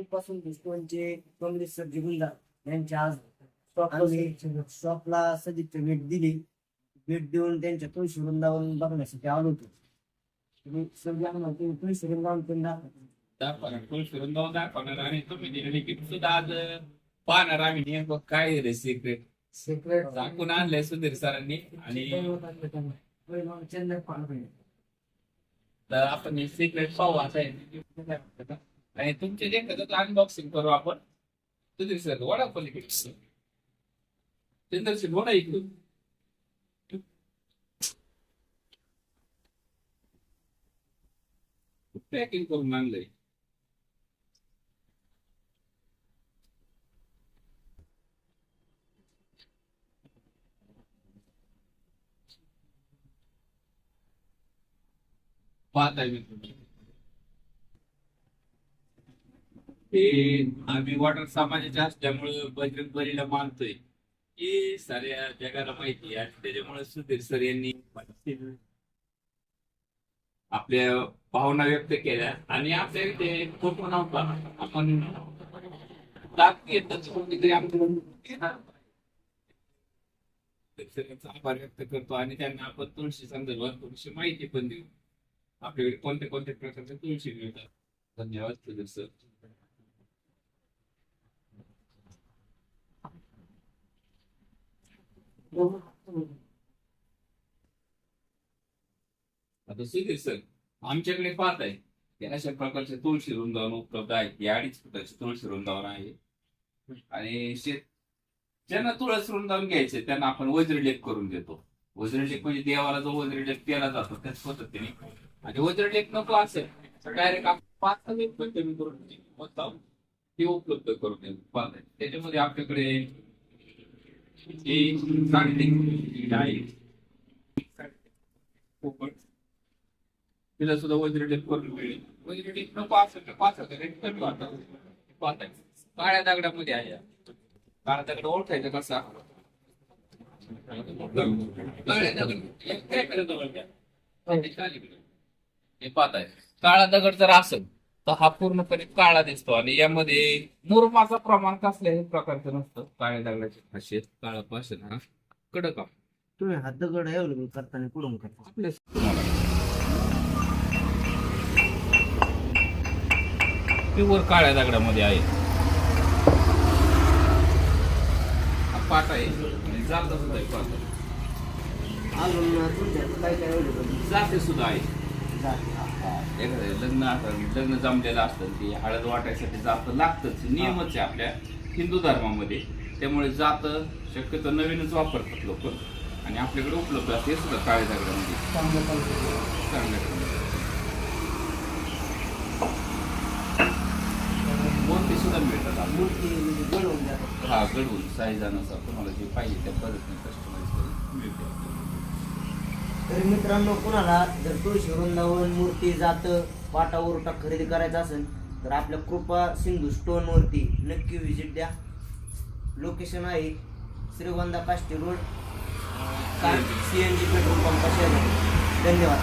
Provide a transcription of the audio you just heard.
पासून दुष्टोंचे काँग्रेस सर जिगुंदा यांच्या आज आम्ही शॉपला सदिच्छा भेट दिली. भेट देऊन त्यांच्या तुळशी वृंदावन बघण्यासाठी आलो होतो. तुम्ही सगळ्या तुम्ही तुळशी वृंदावन पण. दाखवणार फिरून जाऊन दाखवणार आणि तुम्ही दिलेली सुद्धा आज पाहणार आम्ही. नेमकं काय रे सिक्रेट Secret? दाखवून आणलंय सुधीर सरांनी आणि पांढरे तर आपण हे सिक्रेट पाहू आता. आणि तुमचे जे एखादं अनबॉक्सिंग करू आपण सुधीर सर वडा पलीकडे चंद्र सर वडा इकडून पॅकिंग करून आणलंय पाहताय मी तुमचे ते आम्ही वॉटर समाजाच्या असल्यामुळे बजरंग बलीला मानतोय. हे साऱ्या जगाला माहिती आहे आणि त्याच्यामुळे सुधीर सर यांनी आपल्या भावना व्यक्त केल्या आणि आपल्या इथे फोटो नव्हता. आपण आभार व्यक्त करतो आणि त्यांना आपण तुळशी संदर्भात थोडीशी माहिती पण देऊ. आपल्याकडे कोणत्या कोणत्या प्रकारच्या तुळशी मिळतात? धन्यवाद सुधीर सर. आता सुधीर सर आमच्याकडे पाहत आहे की अशा प्रकारचे तुळशी वृंदावन उपलब्ध आहे. ही अडीच फुटाची तुळशी वृंदावन आहे. आणि शेत ज्यांना तुळस वृंदावन घ्यायचे त्यांना आपण वज्रलेप करून देतो. वज्रलेप म्हणजे देवाला जो वज्रलेप केला जातो त्याच पद्धतीने. आणि वज्रलेप नको असेल तर डायरेक्ट आपण पाच हजार कमी करून ते उपलब्ध करून देतो त्याच्यामध्ये आपल्याकडे ही साडेतीन आहे. तिला सुद्धा वज्र टेप करून मिळेल. वज्रलेख नको असेल तर पाच होतं एक कमी वाटत पाहत काळ्या दगडामध्ये आहे. काळा दगड ओळखायचा कसा? काळ्या दगड. एक काय करत हे पाहताय काळा दगड जर असेल. तर हा पूर्णपणे काळा दिसतो आणि यामध्ये मुरमाचं प्रमाण कसल्याही प्रकारचं नसतं. काळ्या दगडाची खासियत काळा पाषाण हा. कडक. तुम्ही हात दगड अवेलेबल करताना कुठून करता? आपल्या प्युअर काळ्या दगडामध्ये आहे. हा पाट आहे. जात सुद्धा आहे पाट अजून काय काय अवेलेबल जाते सुद्धा आहे. एखादं लग्न असं लग्न जमलेलं असतं ते हळद वाटायसाठी जात लागतच नियमच आहे आपल्या हिंदू धर्मामध्ये त्यामुळे जात शक्यतो नवीनच वापरतात लोक आणि आपल्याकडे उपलब्ध असते सुद्धा काळ्या दगडामध्ये. मोती सुद्धा मिळतात. मूर्ती म्हणजे हा घडवून साईजानुसार तुम्हाला जे पाहिजे त्या पद्धतीने आपल्याला. तरी मित्रांनो कुणाला जर तुळशी वृंदावन मूर्ती जात पाटा उरटा खरेदी करायचा असेल तर आपल्या कृपा सिंधू स्टोन वरती नक्की व्हिजिट द्या. लोकेशन आहे Shrigonda Kashti road CNG petrol pump शेजारी धन्यवाद.